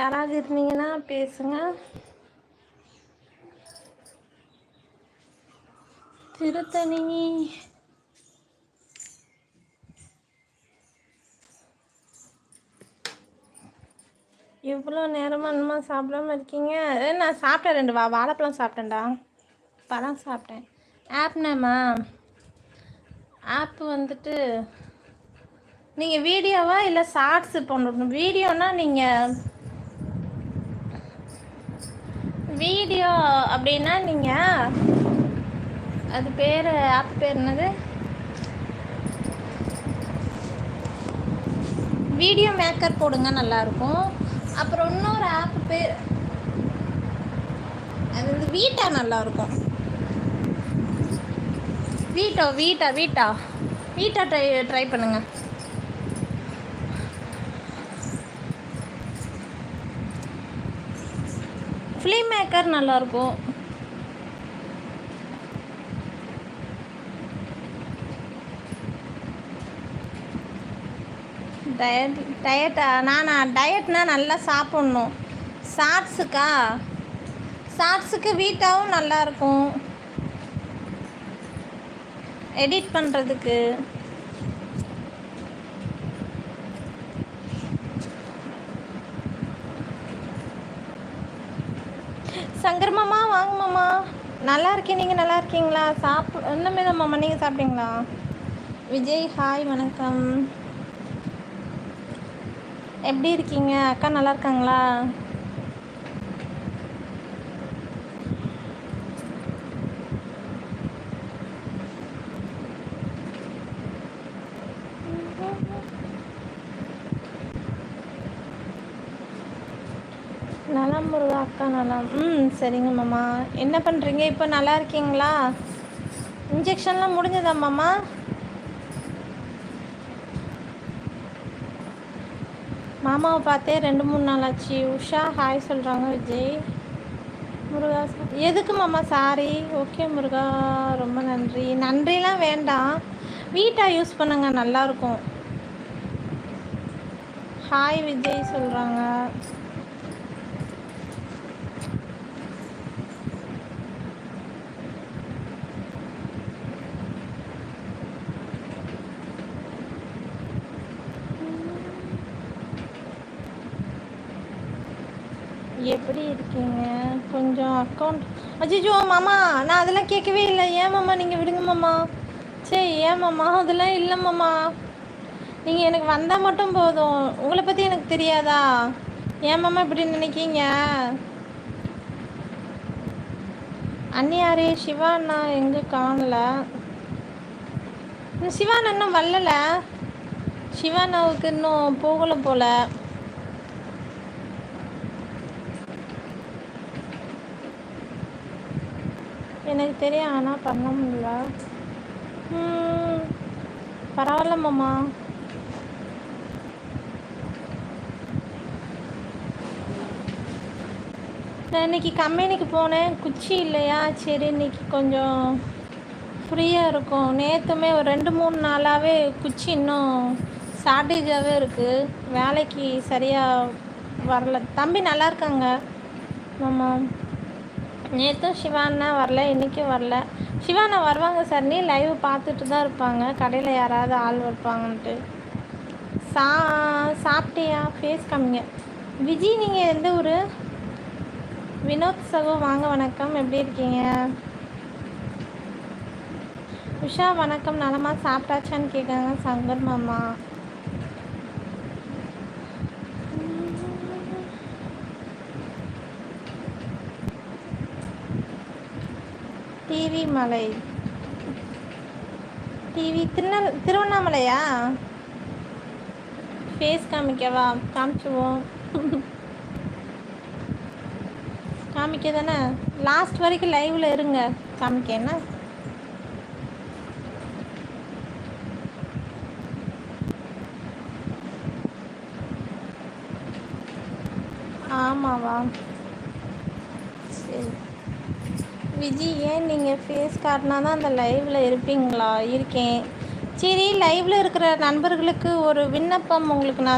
யாராவது இருந்தீங்கன்னா பேசுங்க. திருத்தணி. இவ்வளோ நேரமாக இன்னுமா சாப்பிடாம இருக்கீங்க? நான் சாப்பிட்டேன் ரெண்டு வா வாழைப்பழம் சாப்பிட்டேன்டா. பழம் சாப்பிட்டேன். ஆப் நேமா ஆப் வந்துட்டு நீங்கள் வீடியோவா இல்லை ஷார்ட்ஸ் போடணும்? வீடியோனால் நீங்கள் வீடியோ அப்படின்னா நீங்கள் அது பேர் ஆப் பேர் என்னது? வீடியோ மேக்கர் போடுங்க நல்லாயிருக்கும். அப்புறம் இன்னொரு ஆப் பேர் அது வந்து வீட்டா நல்லாயிருக்கும். வீட்டோ வீட்டா வீட்டா வீட்டா ட்ரை ட்ரை பண்ணுங்க. ஃபிலிம் மேக்கர் நல்லாயிருக்கும் டயட் டயட்டா நானா டயட்னா நல்லா சாப்பிட்ணும். ஷார்ட்ஸுக்கா ஷார்ட்ஸுக்கு வீட்டாகவும் நல்லாயிருக்கும் எடிட் பண்ணுறதுக்கு சங்கர் மாமா வாங்க மாமா. நல்லா இருக்கேன். நீங்கள் நல்லா இருக்கீங்களா? சாப்பிட இன்னுமே தான் மாமா நீங்கள் சாப்பிட்டீங்களா? விஜய் ஹாய் வணக்கம். எப்படி இருக்கீங்க? அக்கா நல்லா இருக்காங்களா? நலம் முருகா அக்கா நலம். ம் சரிங்க மாமா. என்ன பண்ணுறீங்க இப்போ நல்லா இருக்கீங்களா? இன்ஜெக்ஷன்லாம் முடிஞ்சதா மாமா? மாமாவை பார்த்தே ரெண்டு மூணு நாள் ஆச்சு. உஷா ஹாய் சொல்கிறாங்க விஜய். முருகா எதுக்கு மாமா? சாரி ஓகே முருகா. ரொம்ப நன்றி. நன்றிலாம் வேண்டாம். வீட்டாக யூஸ் பண்ணுங்க நல்லாயிருக்கும் ஹாய் விஜய் சொல்கிறாங்க எப்படி இருக்கீங்க? கொஞ்சம் அக்கௌண்ட் அஜிஜோ மாமா நான் அதெல்லாம் கேட்கவே இல்லை. ஏன் மாமா? நீங்கள் விடுங்க மாமா. சரி ஏன் மாமா? அதெல்லாம் இல்லை மாமா. நீங்கள் எனக்கு வந்தால் மட்டும் போதும். உங்களை பற்றி எனக்கு தெரியாதா? ஏன் மாமா இப்படி நினைக்கீங்க? அண்ணியாரே சிவா அண்ணா எங்கே காணல? சிவா அண்ணா இன்னும் வரல. சிவா அண்ணாவுக்கு இன்னும் போகலை போல. எனக்கு தெரியும் ஆனால் பண்ண முடியல. பரவாயில்ல மாமா. நான் இன்னைக்கு கம்பெனிக்கு போனேன். குச்சி இல்லையா? சரி இன்னைக்கு கொஞ்சம் ஃப்ரீயாக இருக்கும். நேற்றுமே ஒரு ரெண்டு மூணு நாளாகவே குச்சி இன்னும் ஷார்ட்டேஜாகவே இருக்குது வேலைக்கு சரியாக வரல. தம்பி நல்லா இருக்காங்க ஆமாம் நேற்றும் சிவானா வரல இன்றைக்கும் வரல. சிவானா வருவாங்க சார். நீ லைவ் பார்த்துட்டு தான் இருப்பாங்க. கடையில் யாராவது ஆள் வைப்பாங்கன்ட்டு சா சாப்பிட்டியா? ஃபேஸ் கம்மிங்க விஜய் நீங்கள் எந்த ஊர்? வினோத் சகோ வாங்க வணக்கம். எப்படி இருக்கீங்க? உஷா வணக்கம். நலமாக சாப்பிட்டாச்சான்னு கேட்குறாங்க சங்கர் மாமா. டிவி மலை. டிவி திருநெல் திருவண்ணாமலையா? ஃபேஸ் காமிக்கவா? காமிச்சுவோம். காமிக்க தானே லாஸ்ட் வரைக்கும் லைவில் இருங்க. காமிக்க என்ன? ஆமாவா சரி விஜி ஏன் நீங்கள் ஃபேஸ் காட்டினா தான் அந்த லைவில் இருப்பீங்களா? இருக்கேன். சரி லைவில் இருக்கிற நண்பர்களுக்கு ஒரு விண்ணப்பம் உங்களுக்கு நான்